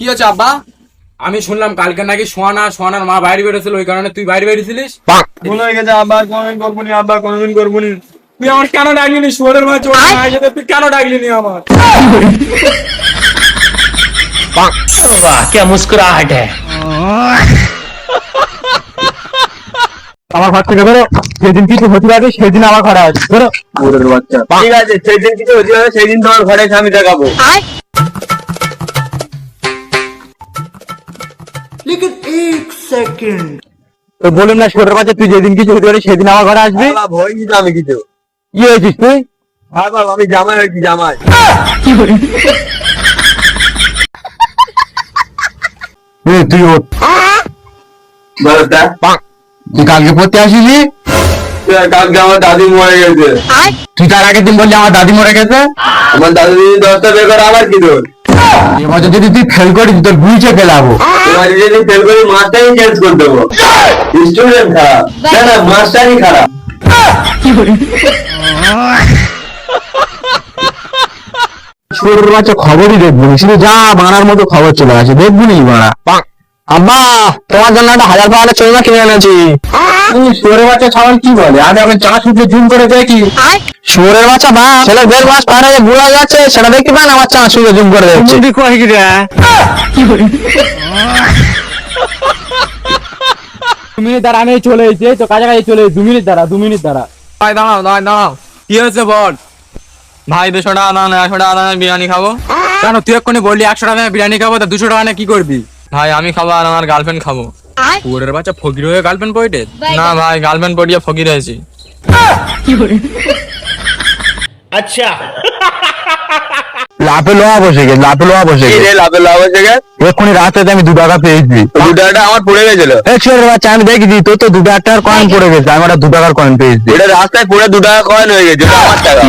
কি হচ্ছে আব্বা আমি শুনলাম কালকে নাকি সোয়ানা সোয়ানার মা বাইরে বেরোছিল ওই কারণে তুই বাইরে বেরিয়েছিলিস ভুল হয়ে গেছে আব্বা আর কোনোদিন করবো নি আব্বা কোনোদিন করবো নি তুই আমার কেন ডাকলি নি শুয়ারের মা চোর মায়ের সাথে তুই কেন ডাকলি নি আমার वाह क्या मुस्कुराहट है আমার ঘর থেকে বেরো যেদিন কিছু হতে পারে সেদিন আমার ঘরে আছে বেরো বাচ্চা ঠিক আছে সেদিন কিছু হতে পারে সেদিন তোমার ঘরে আমি দেখাবো তো বলুন না ছোট বাচ্চা তুই যেদিন কিছু হতে পারে সেদিন আমার ঘরে আসবি। ভয় কিন্তু আমি কিছু। কি হয়েছিস তুই? হ্যাঁ বাবা আমি জামাই হয়েছি জামাই। তুই ওঠ। তুই কালকে পড়তে আসিনি কালকে আমার দাদি মরে গেছে। তুই তার আগের দিন বললি আমার দাদি মরে গেছে? আমার দাদি দশটা বের করে আবার কি তোর এবছর যদি তুই ফেল করিস তোর ফেলাবো। এবার যদি ফেল মাস্টারই চেঞ্জ করে দেবো। স্টুডেন্ট খারাপ। না না মাস্টারই খারাপ। খবরই দেখব না শুধু যা বানার মতো খবর চলে আসে দেখব নি বানা আব্বা তোমার জন্য একটা হাজার পাওয়াটা চলমা কিনে এনেছি। শুয়োরের বাচ্চা ছাগল কি বলে? আগে আমি চা শুধু জুম করে দেখি। শুয়োরের বাচ্চা বা ছেলে দেড় মাস পার হয়ে বুড়া যাচ্ছে সেটা দেখতে পান আমার চা জুম করে দেখছি। দু মিনিট দাঁড়া আমি চলে এই তো কাছাকাছি চলে দু মিনিট দাঁড়া দু মিনিট দাঁড়া। ভাই দাঁড়াও দাঁড়াও দাঁড়াও। কি হয়েছে বল? ভাই দুশো টাকা একশো টাকা বিরিয়ানি খাব। কেন তুই এক্ষুনি বললি একশো টাকা বিরিয়ানি খাব তা দুশো টাকা নিয়ে কি করবি? ভাই আমি খাব আর আমার গার্লফ্রেন্ড খাব। পুরের বাচ্চা ফকির হয়ে গার্লফ্রেন্ড পয়েটে না ভাই। গার্লফ্রেন্ড পড়িয়ে ফকির হয়েছি। আচ্ছা। বসে গেছে বসে বসে এক্ষুনি রাস্তাতে আমি দু টাকা পেয়েছি। দু টাকাটা আমার গেছিল। আমি দেখেছি তোর তো দু টাকার কয়েন গেছে একটা দু টাকার কয়েন পেয়েছি। এটা রাস্তায় পড়ে দু টাকা কয়েন হয়ে গেছে আমার টাকা।